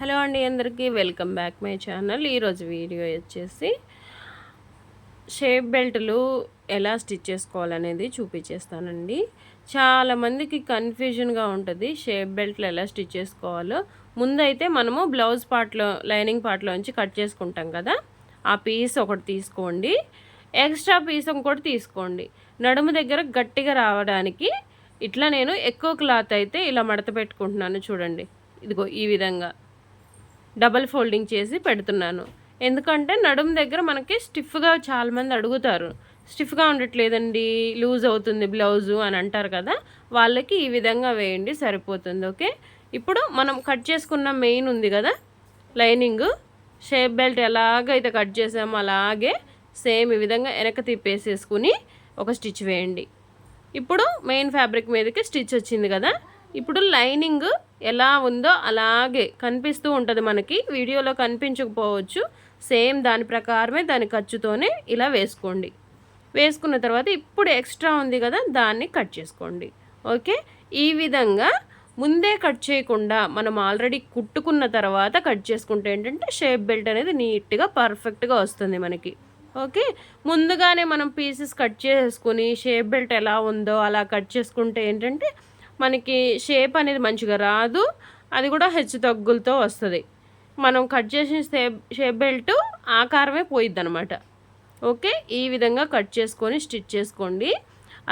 Hello అండి అందరికీ welcome back my channel. ఈరోజు వీడియో వచ్చేసి షేప్ బెల్ట్లు ఎలా స్టిచ్ చేసుకోవాలనేది చూపించేస్తానండి. చాలామందికి కన్ఫ్యూజన్గా ఉంటుంది షేప్ బెల్ట్లు ఎలా స్టిచ్ చేసుకోవాలో. ముందైతే మనము బ్లౌజ్ పార్ట్లో లైనింగ్ పార్ట్లోంచి కట్ చేసుకుంటాం కదా. ఆ పీస్ ఒకటి తీసుకోండి. ఎక్స్ట్రా పీస్ ఇంకోటి తీసుకోండి. నడుము దగ్గర గట్టిగా రావడానికి ఇట్లా నేను ఎక్కువ క్లాత్ అయితే ఇలా మడత పెట్టుకుంటున్నాను చూడండి. ఇదిగో ఈ విధంగా. డబల్ ఫోల్డింగ్ చేసి పెడుతున్నాను. ఎందుకంటే నడుము దగ్గర మనకి స్టిఫ్గా చాలామంది అడుగుతారు. స్టిఫ్గా ఉండట్లేదండి లూజ్ అవుతుంది బ్లౌజు అని అంటారు కదా వాళ్ళకి ఈ విధంగా వేయండి సరిపోతుంది ఓకే? ఇప్పుడు మనం కట్ చేసుకున్న మెయిన్ ఉంది కదా లైనింగ్. షేప్ బెల్ట్ ఎలాగైతే కట్ చేసామో అలాగే సేమ్ ఈ విధంగా వెనక తిప్పేసేసుకుని ఒక స్టిచ్ వేయండి. ఇప్పుడు మెయిన్ ఫ్యాబ్రిక్ మీదకి స్టిచ్ వచ్చింది కదా ఇప్పుడు లైనింగ్ ఎలా ఉందో అలాగే కనిపిస్తూ ఉంటుంది మనకి. వీడియోలో కనిపించకపోవచ్చు. సేమ్ దాని ప్రకారమే దాని ఖర్చుతోనే ఇలా వేసుకోండి. వేసుకున్న తర్వాత ఇప్పుడు ఎక్స్ట్రా ఉంది కదా దాన్ని కట్ చేసుకోండి. ఓకే? ఈ విధంగా ముందే కట్ చేయకుండా మనం ఆల్రెడీ కుట్టుకున్న తర్వాత కట్ చేసుకుంటే ఏంటంటే షేప్ బెల్ట్ అనేది నీట్గా పర్ఫెక్ట్గా వస్తుంది మనకి. ఓకే? ముందుగానే మనం పీసెస్ కట్ చేసుకుని షేప్ బెల్ట్ ఎలా ఉందో అలా కట్ చేసుకుంటే ఏంటంటే మనకి షేప్ అనేది మంచిగా రాదు. అది కూడా హెచ్చు తగ్గులతో వస్తుంది. మనం కట్ చేసిన షేప్ షేప్ బెల్ట్ ఆకారమే పోయిద్ది అనమాట ఓకే ఈ విధంగా కట్ చేసుకొని స్టిచ్ చేసుకోండి.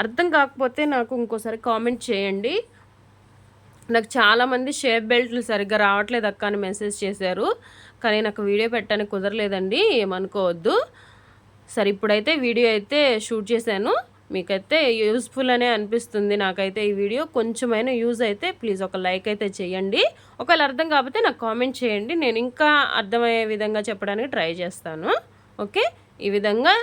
అర్థం కాకపోతే నాకు ఇంకోసారి కామెంట్ చేయండి. నాకు చాలామంది షేప్ బెల్ట్లు సరిగ్గా రావట్లేదు అక్క అని మెసేజ్ చేశారు. కానీ నాకు వీడియో పెట్టడానికి కుదరలేదండి. ఏమనుకోవద్దు. సరే ఇప్పుడైతే వీడియో అయితే షూట్ చేశాను. మీకైతే యూస్ఫుల్ అనే అనిపిస్తుంది నాకైతే ఈ వీడియో. కొంచెమైనా యూజ్ అయితే ప్లీజ్ ఒక లైక్ అయితే చేయండి. ఒకవేళ అర్థం కాకపోతే నాకు కామెంట్ చేయండి. నేను ఇంకా అర్థమయ్యే విధంగా చెప్పడానికి ట్రై చేస్తాను. ఓకే ఈ విధంగా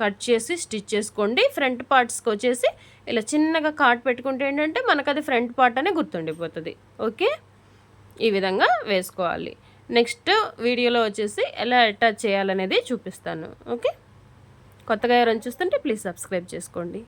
కట్ చేసి స్టిచ్ చేసుకోండి. ఫ్రంట్ పార్ట్స్కి వచ్చేసి ఇలా చిన్నగా కాట్ పెట్టుకుంటే ఏంటంటే మనకు అది ఫ్రంట్ పార్ట్ అనే గుర్తుండిపోతుంది. ఓకే ఈ విధంగా వేసుకోవాలి. నెక్స్ట్ వీడియోలో వచ్చేసి ఎలా అటాచ్ చేయాలనేది చూపిస్తాను. ఓకే కొత్తగా ఎవరైనా చూస్తుంటే ప్లీజ్ సబ్స్క్రైబ్ చేసుకోండి.